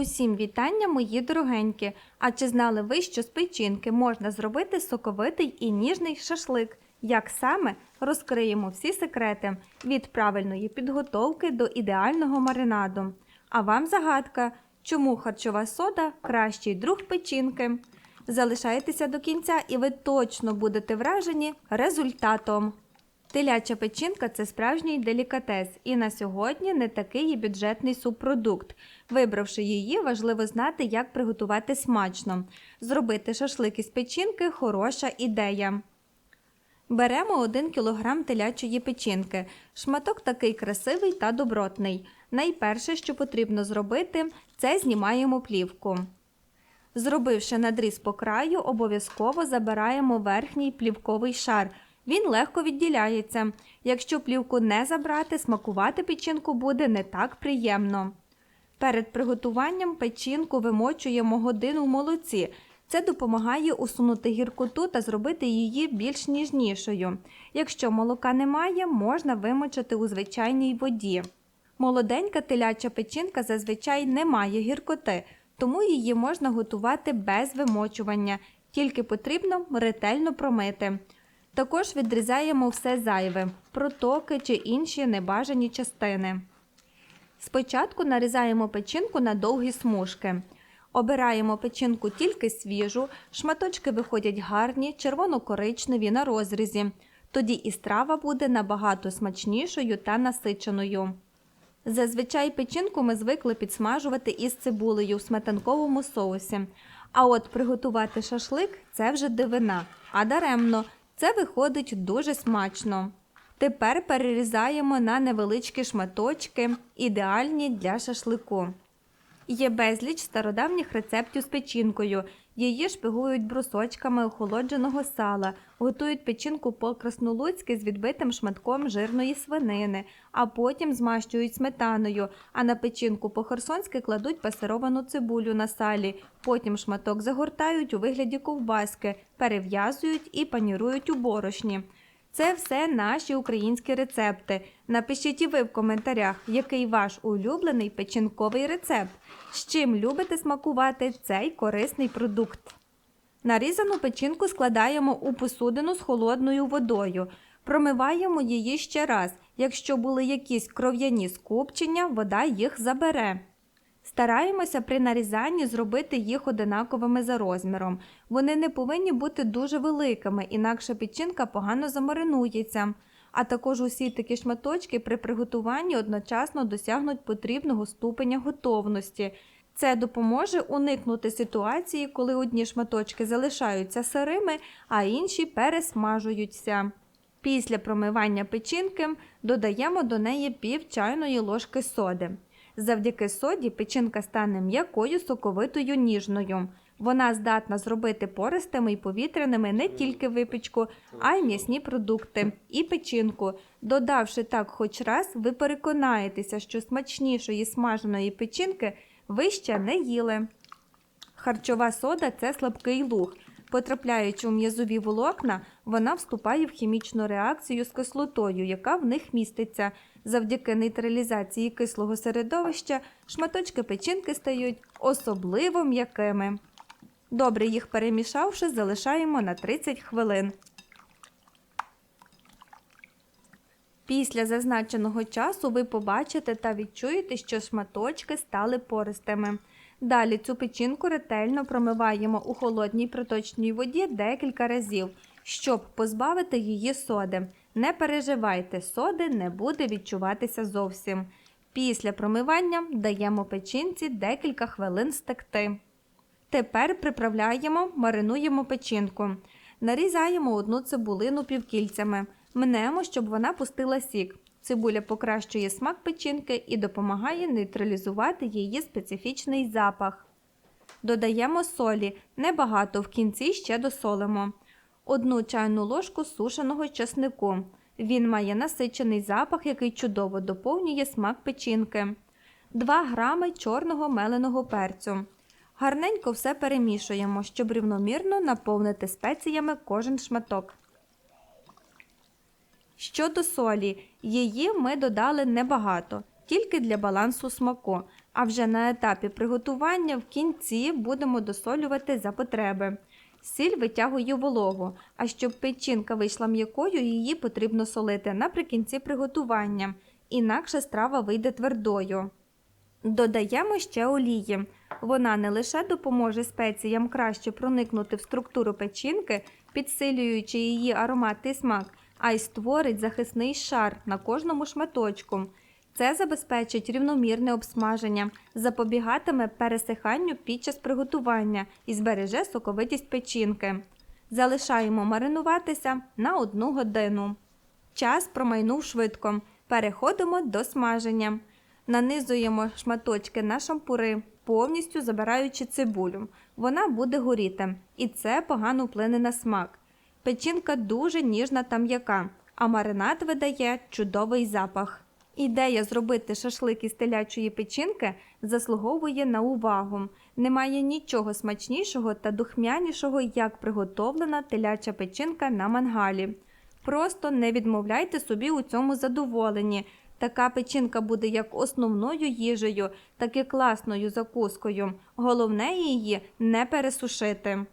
Усім вітання, мої дорогенькі! А чи знали ви, що з печінки можна зробити соковитий і ніжний шашлик? Як саме розкриємо всі секрети від правильної підготовки до ідеального маринаду. А вам загадка, чому харчова сода кращий друг печінки? Залишайтеся до кінця, і ви точно будете вражені результатом. Теляча печінка це справжній делікатес, і на сьогодні не такий і бюджетний субпродукт. Вибравши її, важливо знати, як приготувати смачно. Зробити шашлик із печінки хороша ідея. Беремо 1 кг телячої печінки. Шматок такий красивий та добротний. Найперше, що потрібно зробити, це знімаємо плівку. Зробивши надріз по краю, обов'язково забираємо верхній плівковий шар. Він легко відділяється. Якщо плівку не забрати, смакувати печінку буде не так приємно. Перед приготуванням печінку вимочуємо годину в молоці. Це допомагає усунути гіркоту та зробити її більш ніжнішою. Якщо молока немає, можна вимочити у звичайній воді. Молоденька теляча печінка зазвичай не має гіркоти, тому її можна готувати без вимочування, тільки потрібно ретельно промити. Також відрізаємо все зайве, протоки чи інші небажані частини. Спочатку нарізаємо печінку на довгі смужки. Обираємо печінку тільки свіжу, шматочки виходять гарні, червоно-коричневі на розрізі. Тоді і страва буде набагато смачнішою та насиченою. Зазвичай печінку ми звикли підсмажувати із цибулею в сметанковому соусі. А от приготувати шашлик це вже дивина, а даремно це виходить дуже смачно. Тепер перерізаємо на невеличкі шматочки, ідеальні для шашлику. Є безліч стародавніх рецептів з печінкою. Її шпигують брусочками охолодженого сала, готують печінку по-краснолуцьки з відбитим шматком жирної свинини, а потім змащують сметаною, а на печінку по-херсонськи кладуть пасировану цибулю на салі, потім шматок загортають у вигляді ковбаски, перев'язують і панірують у борошні. Це все наші українські рецепти. Напишіть і ви в коментарях, який ваш улюблений печінковий рецепт, з чим любите смакувати цей корисний продукт. Нарізану печінку складаємо у посудину з холодною водою. Промиваємо її ще раз. Якщо були якісь кров'яні скупчення, вода їх забере. Стараємося при нарізанні зробити їх одинаковими за розміром. Вони не повинні бути дуже великими, інакше печінка погано замаринується. А також усі такі шматочки при приготуванні одночасно досягнуть потрібного ступеня готовності. Це допоможе уникнути ситуації, коли одні шматочки залишаються сирими, а інші пересмажуються. Після промивання печінки додаємо до неї пів чайної ложки соди. Завдяки соді печінка стане м'якою, соковитою, ніжною. Вона здатна зробити пористими і повітряними не тільки випічку, а й м'ясні продукти і печінку. Додавши так хоч раз, ви переконаєтеся, що смачнішої смаженої печінки ви ще не їли. Харчова сода це слабкий луг. Потрапляючи у м'язові волокна, вона вступає в хімічну реакцію з кислотою, яка в них міститься. Завдяки нейтралізації кислого середовища шматочки печінки стають особливо м'якими. Добре їх перемішавши, залишаємо на 30 хвилин. Після зазначеного часу ви побачите та відчуєте, що шматочки стали пористими. Далі цю печінку ретельно промиваємо у холодній проточній воді декілька разів, щоб позбавити її соди. Не переживайте, соди не буде відчуватися зовсім. Після промивання даємо печінці декілька хвилин стекти. Тепер приправляємо, маринуємо печінку. Нарізаємо одну цибулину півкільцями. Мнемо, щоб вона пустила сік. Цибуля покращує смак печінки і допомагає нейтралізувати її специфічний запах. Додаємо солі, небагато в кінці ще досолимо. Одну чайну ложку сушеного часнику. Він має насичений запах, який чудово доповнює смак печінки. 2 грами чорного меленого перцю. Гарненько все перемішуємо, щоб рівномірно наповнити спеціями кожен шматок. Щодо солі, її ми додали небагато, тільки для балансу смаку. А вже на етапі приготування в кінці будемо досолювати за потреби. Сіль витягує вологу, а щоб печінка вийшла м'якою, її потрібно солити наприкінці приготування, інакше страва вийде твердою. Додаємо ще олії. Вона не лише допоможе спеціям краще проникнути в структуру печінки, підсилюючи її аромат і смак, а й створить захисний шар на кожному шматочку. Це забезпечить рівномірне обсмаження, запобігатиме пересиханню під час приготування і збереже соковитість печінки. Залишаємо маринуватися на одну годину. Час промайнув швидко. Переходимо до смаження. Нанизуємо шматочки на шампури, повністю забираючи цибулю. Вона буде горіти, і це погано вплине на смак. Печінка дуже ніжна та м'яка, а маринад видає чудовий запах. Ідея зробити шашлик із телячої печінки заслуговує на увагу. Немає нічого смачнішого та духмянішого, як приготовлена теляча печінка на мангалі. Просто не відмовляйте собі у цьому задоволенні. Така печінка буде як основною їжею, так і класною закускою. Головне її не пересушити.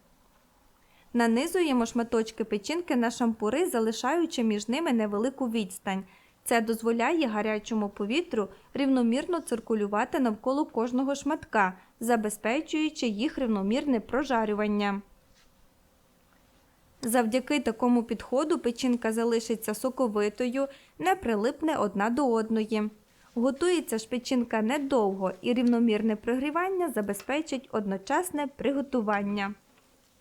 Нанизуємо шматочки печінки на шампури, залишаючи між ними невелику відстань. Це дозволяє гарячому повітрю рівномірно циркулювати навколо кожного шматка, забезпечуючи їх рівномірне прожарювання. Завдяки такому підходу печінка залишиться соковитою, не прилипне одна до одної. Готується ж печінка недовго і рівномірне прогрівання забезпечить одночасне приготування.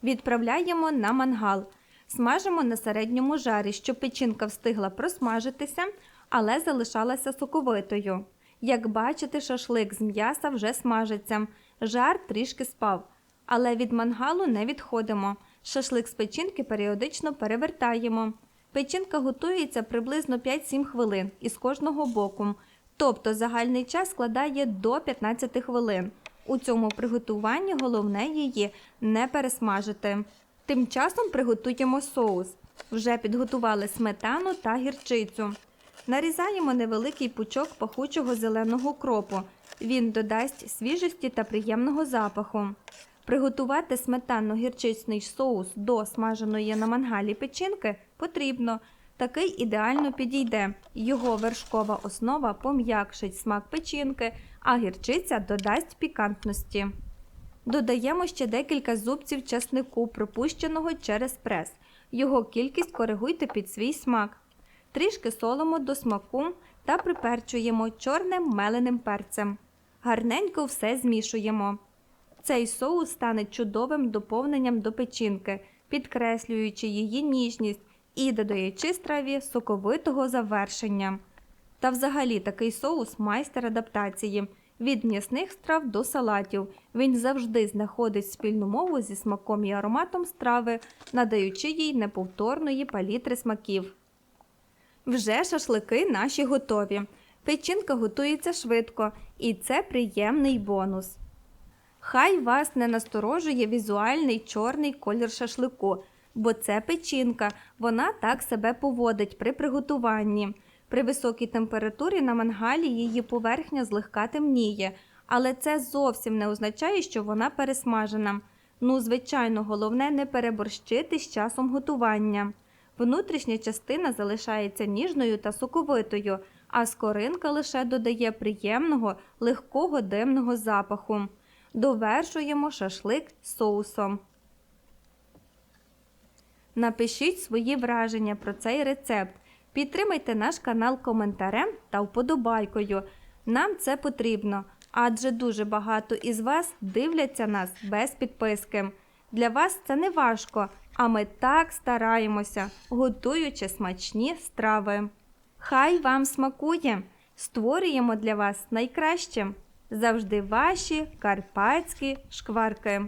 Відправляємо на мангал. Смажимо на середньому жарі, щоб печінка встигла просмажитися, але залишалася соковитою. Як бачите, шашлик з м'яса вже смажиться, жар трішки спав. Але від мангалу не відходимо. Шашлик з печінки періодично перевертаємо. Печінка готується приблизно 5-7 хвилин із кожного боку, тобто загальний час складає до 15 хвилин. У цьому приготуванні головне її не пересмажити. Тим часом приготуємо соус. Вже підготували сметану та гірчицю. Нарізаємо невеликий пучок пахучого зеленого кропу. Він додасть свіжості та приємного запаху. Приготувати сметанно-гірчичний соус до смаженої на мангалі печінки потрібно. Такий ідеально підійде. Його вершкова основа пом'якшить смак печінки, а гірчиця додасть пікантності. Додаємо ще декілька зубців часнику, пропущеного через прес. Його кількість коригуйте під свій смак. Трішки солимо до смаку та приперчуємо чорним меленим перцем. Гарненько все змішуємо. Цей соус стане чудовим доповненням до печінки, підкреслюючи її ніжність і додаючи страві соковитого завершення. Та взагалі такий соус майстер адаптації. Від м'ясних страв до салатів. Він завжди знаходить спільну мову зі смаком і ароматом страви, надаючи їй неповторної палітри смаків. Вже шашлики наші готові. Печінка готується швидко, і це приємний бонус. Хай вас не насторожує візуальний чорний колір шашлику, бо це печінка, вона так себе поводить при приготуванні. При високій температурі на мангалі її поверхня злегка темніє, але це зовсім не означає, що вона пересмажена. Ну, звичайно, головне не переборщити з часом готування. Внутрішня частина залишається ніжною та соковитою, а скоринка лише додає приємного, легкого димного запаху. Довершуємо шашлик з соусом. Напишіть свої враження про цей рецепт. Підтримайте наш канал коментарем та вподобайкою. Нам це потрібно, адже дуже багато із вас дивляться нас без підписки. Для вас це не важко, а ми так стараємося, готуючи смачні страви. Хай вам смакує! Створюємо для вас найкраще. Завжди ваші карпатські шкварки.